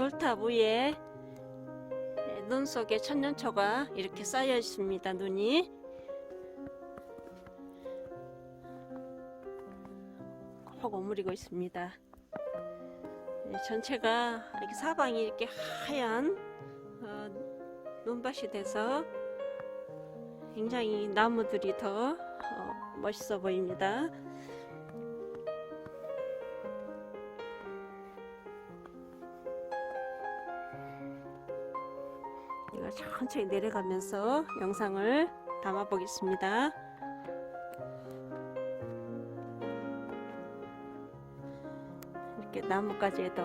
돌탑 위에 눈 속에 천년초가 이렇게 쌓여 있습니다. 눈이 꼭 오므리고 있습니다. 네, 전체가 이렇게 사방이 이렇게 하얀 어, 눈밭이 돼서 굉장히 나무들이 더 어, 멋있어 보입니다. 제가 천천히 내려가면서 영상을 담아 보겠습니다. 이렇게 나뭇가지에도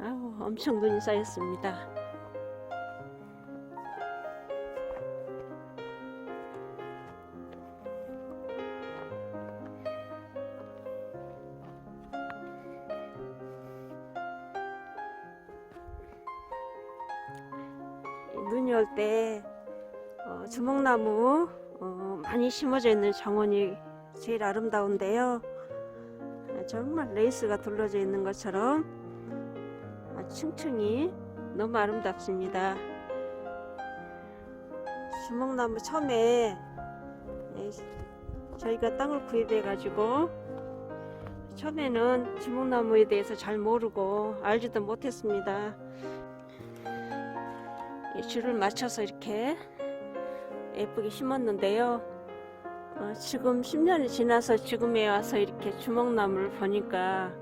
아우 엄청 눈이 쌓였습니다. 눈이 올때 어, 주먹나무 어, 많이 심어져 있는 정원이 제일 아름다운데요. 아, 정말 레이스가 둘러져 있는 것처럼 아, 층층이 너무 아름답습니다. 주먹나무 처음에 예, 저희가 땅을 구입해 가지고 처음에는 주먹나무에 대해서 잘 모르고 알지도 못했습니다. 이 줄을 맞춰서 이렇게 예쁘게 심었는데요. 어, 지금 10년이 지나서 지금에 와서 이렇게 주먹나무를 보니까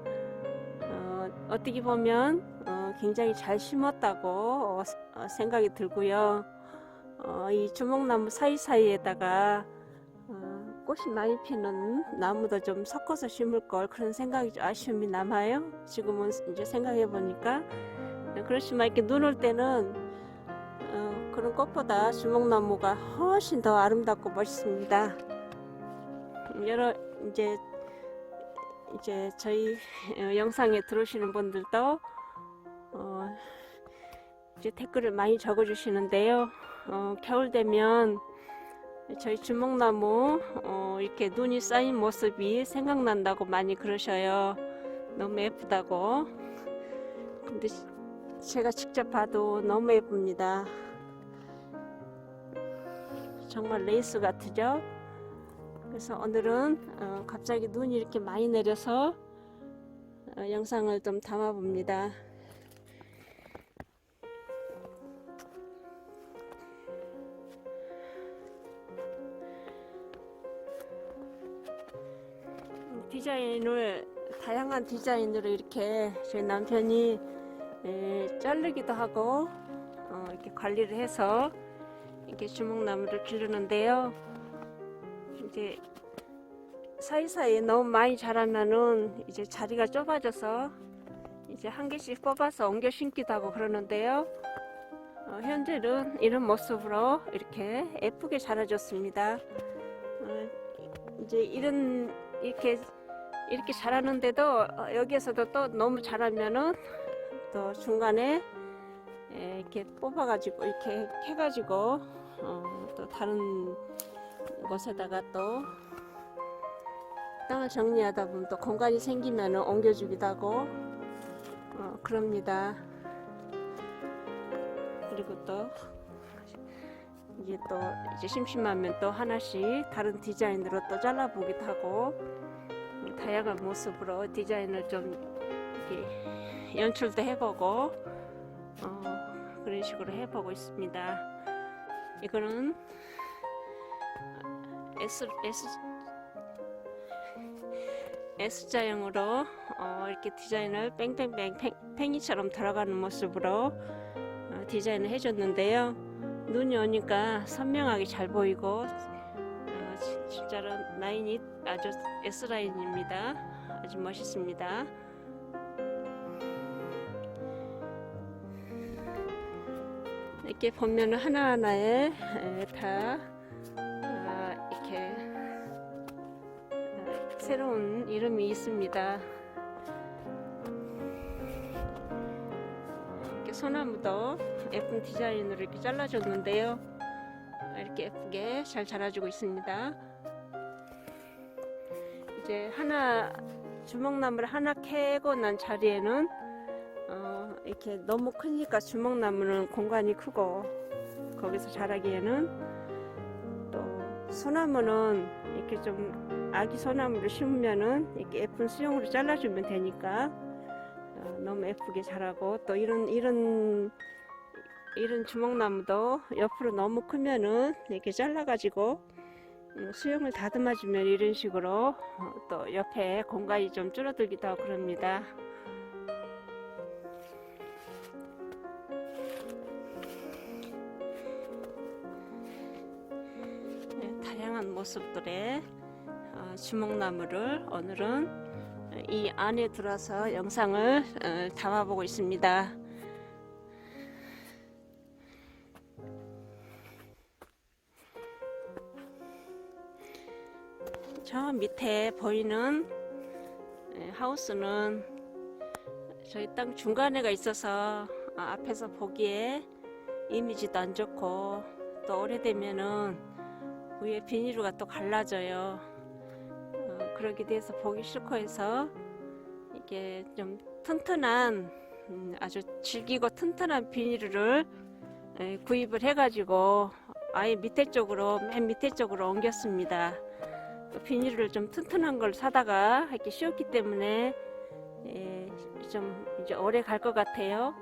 어, 떻게 보면 어, 굉장히 잘 심었다고 어, 어, 생각이 들고요. 어, 이 주먹나무 사이사이에다가 어, 꽃이 많이 피는 나무도 좀 섞어서 심을 걸 그런 생각이 좀 아쉬움이 남아요. 지금은 이제 생각해 보니까 그렇지만 이렇게 눈 올 때는 어, 그런 꽃보다 주먹나무가 훨씬 더 아름답고 멋있습니다. 여러 이제 이제 저희 어, 영상에 들어오시는 분들도 어, 이제 댓글을 많이 적어주시는데요. 어, 겨울 되면 저희 주먹나무 어, 이렇게 눈이 쌓인 모습이 생각난다고 많이 그러셔요. 너무 예쁘다고. 근데 제가 직접 봐도 너무 예쁩니다. 정말 레이스 같으죠? 그래서 오늘은 어, 갑자기 눈이 이렇게 많이 내려서 어, 영상을 좀 담아 봅니다. 디자인을 다양한 디자인으로 이렇게 저희 남편이 에, 자르기도 하고 어, 이렇게 관리를 해서 이렇게 주먹나무를 기르는데요. 이제 사이사이에 너무 많이 자라면은 이제 자리가 좁아져서 이제 한 개씩 뽑아서 옮겨 심기도 하고 그러는데요. 어, 현재는 이런 모습으로 이렇게 예쁘게 자라줬습니다. 어, 이제 이런 이렇게 이렇게 자라는데도 어, 여기에서도 또 너무 자라면은 또 중간에 에, 이렇게 뽑아가지고 이렇게 해가지고 어, 또 다른 곳에다가 또 땅을 정리하다 보면 또 공간이 생기면은 옮겨주기도 하고 어, 그럽니다. 그리고 또 이제 또 이제 심심하면 또 하나씩 다른 디자인으로 또 잘라보기도 하고 음, 다양한 모습으로 디자인을 좀 이렇게 연출도 해보고 식으로 해보고 있습니다. 이거는 S S S자형으로 어, 이렇게 디자인을 뺑뺑뺑 팽, 팽이처럼 들어가는 모습으로 어, 디자인을 해줬는데요. 눈이 오니까 선명하게 잘 보이고 어, 지- 진짜로 라인이 아주 S 라인입니다. 아주 멋있습니다. 이렇게 보면 하나하나에 에, 다 아, 이렇게 아, 새로운 이름이 있습니다. 이렇게 소나무도 예쁜 디자인으로 이렇게 잘라줬는데요. 이렇게 예쁘게 잘 자라주고 있습니다. 이제 하나 주먹나무를 하나 캐고 난 자리에는 이렇게 너무 크니까 주먹나무는 공간이 크고 거기서 자라기에는 또 소나무는 이렇게 좀 아기 소나무를 심으면은 이렇게 예쁜 수영으로 잘라주면 되니까 어, 너무 예쁘게 자라고 또 이런 이런 이런 주먹나무도 옆으로 너무 크면은 이렇게 잘라가지고 음, 수영을 다듬어주면 이런 식으로 어, 또 옆에 공간이 좀 줄어들기도 하고 그럽니다. 다양한 모습들의 어, 주먹나무를 오늘은 이 안에 들어서 영상을 어, 담아보고 있습니다. 저 밑에 보이는 예, 하우스는 저희 땅 중간에가 있어서 아, 앞에서 보기에 이미지도 안 좋고 또 오래되면은 위에 비닐루가 또 갈라져요. 어, 그러게 돼서 보기 싫고 해서 이게 좀 튼튼한 음, 아주 질기고 튼튼한 비닐을 예, 구입을 해가지고 아예 밑에 쪽으로 맨 밑에 쪽으로 옮겼습니다. 그 비닐을 좀 튼튼한 걸 사다가 하기 쉬웠기 때문에 예, 좀 이제 오래 갈 것 같아요.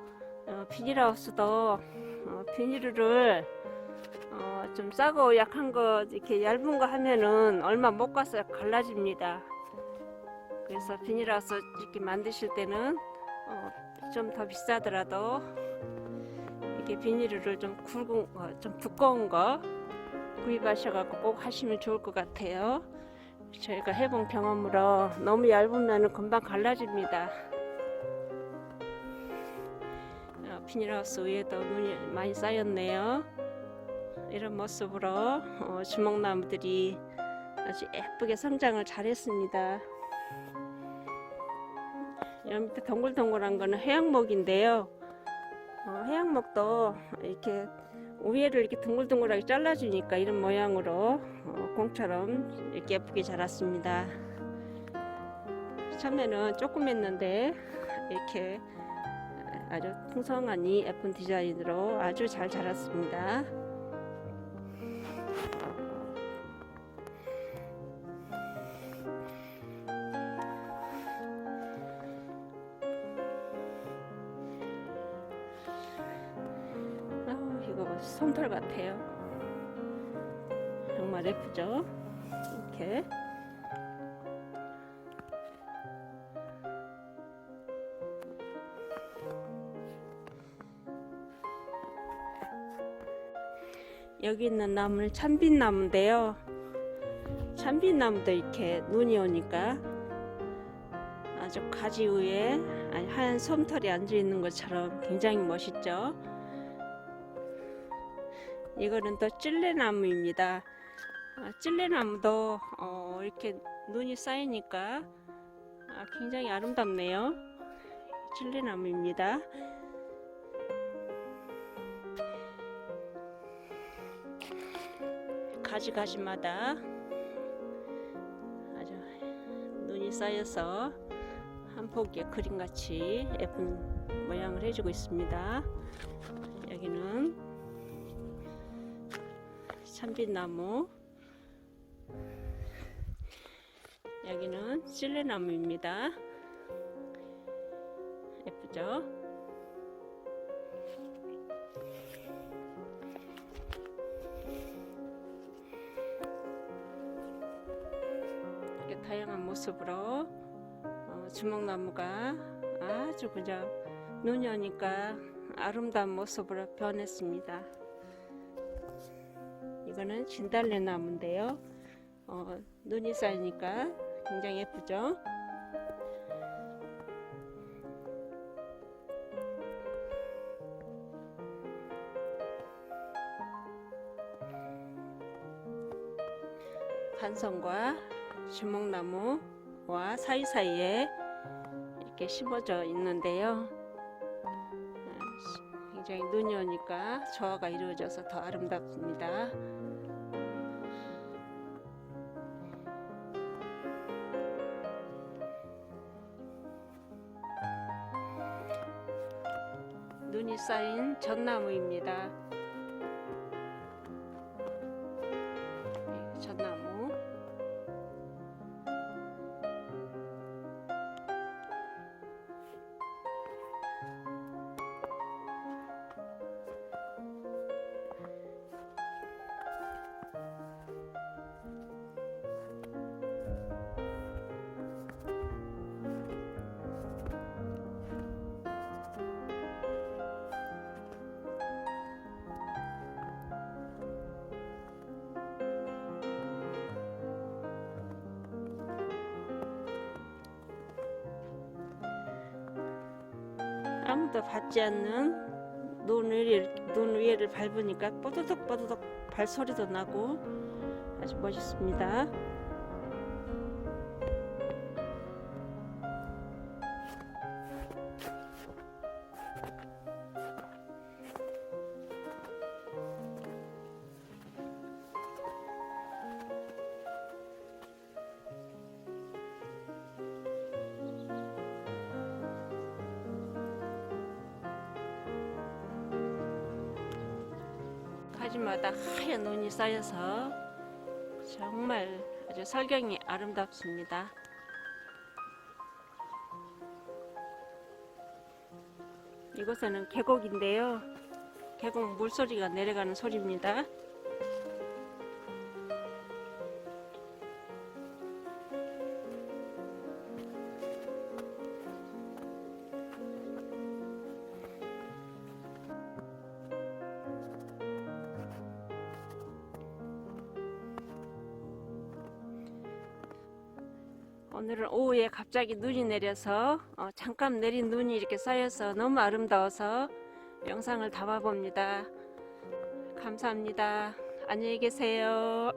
어, 비닐하우스도 어, 비닐을 어, 좀 싸고 약한 거 이렇게 얇은 거 하면은 얼마 못 가서 갈라집니다. 그래서 비닐하우스 이렇게 만드실 때는 어, 좀 더 비싸더라도 이렇게 비닐을 좀 굵은 거, 좀 두꺼운 거 구입하셔갖고 꼭 하시면 좋을 것 같아요. 저희가 해본 경험으로 너무 얇으면 금방 갈라집니다. 어, 비닐하우스 위에도 눈이 많이 쌓였네요. 이런 모습으로 어, 주먹나무들이 아주 예쁘게 성장을 잘했습니다. 여기 밑에 동글동글한 거는 해양목인데요. 어, 해양목도 이렇게 위에를 이렇게 둥글둥글하게 잘라주니까 이런 모양으로 어, 공처럼 이렇게 예쁘게 자랐습니다. 처음에는 조금 했는데 이렇게 아주 풍성하니 예쁜 디자인으로 아주 잘 자랐습니다. 이거 뭐 솜털 같아요. 정말 예쁘죠? 이렇게 여기 있는 나무는 참빛나무인데요. 참빛나무도 이렇게 눈이 오니까 아주 가지 위에 하얀 솜털이 앉아 있는 것처럼 굉장히 멋있죠. 이거는 또 찔레나무입니다. 아, 찔레나무도 어, 이렇게 눈이 쌓이니까 아, 굉장히 아름답네요. 찔레나무입니다. 가지가지마다 아주 눈이 쌓여서 한 폭의 그림같이 예쁜 모양을 해주고 있습니다. 여기는 참빛나무 여기는 실레나무입니다 예쁘죠? 다양한 모습으로 어, 주먹나무가 아주 그냥 눈이 오니까 아름다운 모습으로 변했습니다. 이거는 진달래 나무인데요. 어, 눈이 쌓이니까 굉장히 예쁘죠? 반성과 주먹나무와 사이사이에 이렇게 심어져 있는데요. 어, 굉장히 눈이 오니까 조화가 이루어져서 더 아름답습니다. 눈이 쌓인 전나무입니다. 아무도 밟지 않는 눈 위를, 눈 위를 밟으니까 뽀드득 뽀드득 발소리도 나고 아주 멋있습니다. 가지마다 하얀 눈이 쌓여서 정말 아주 설경이 아름답습니다. 이곳에는 계곡인데요. 계곡 물소리가 내려가는 소리입니다. 오늘은 오후에 갑자기 눈이 내려서 어, 잠깐 내린 눈이 이렇게 쌓여서 너무 아름다워서 영상을 담아봅니다. 감사합니다. 안녕히 계세요.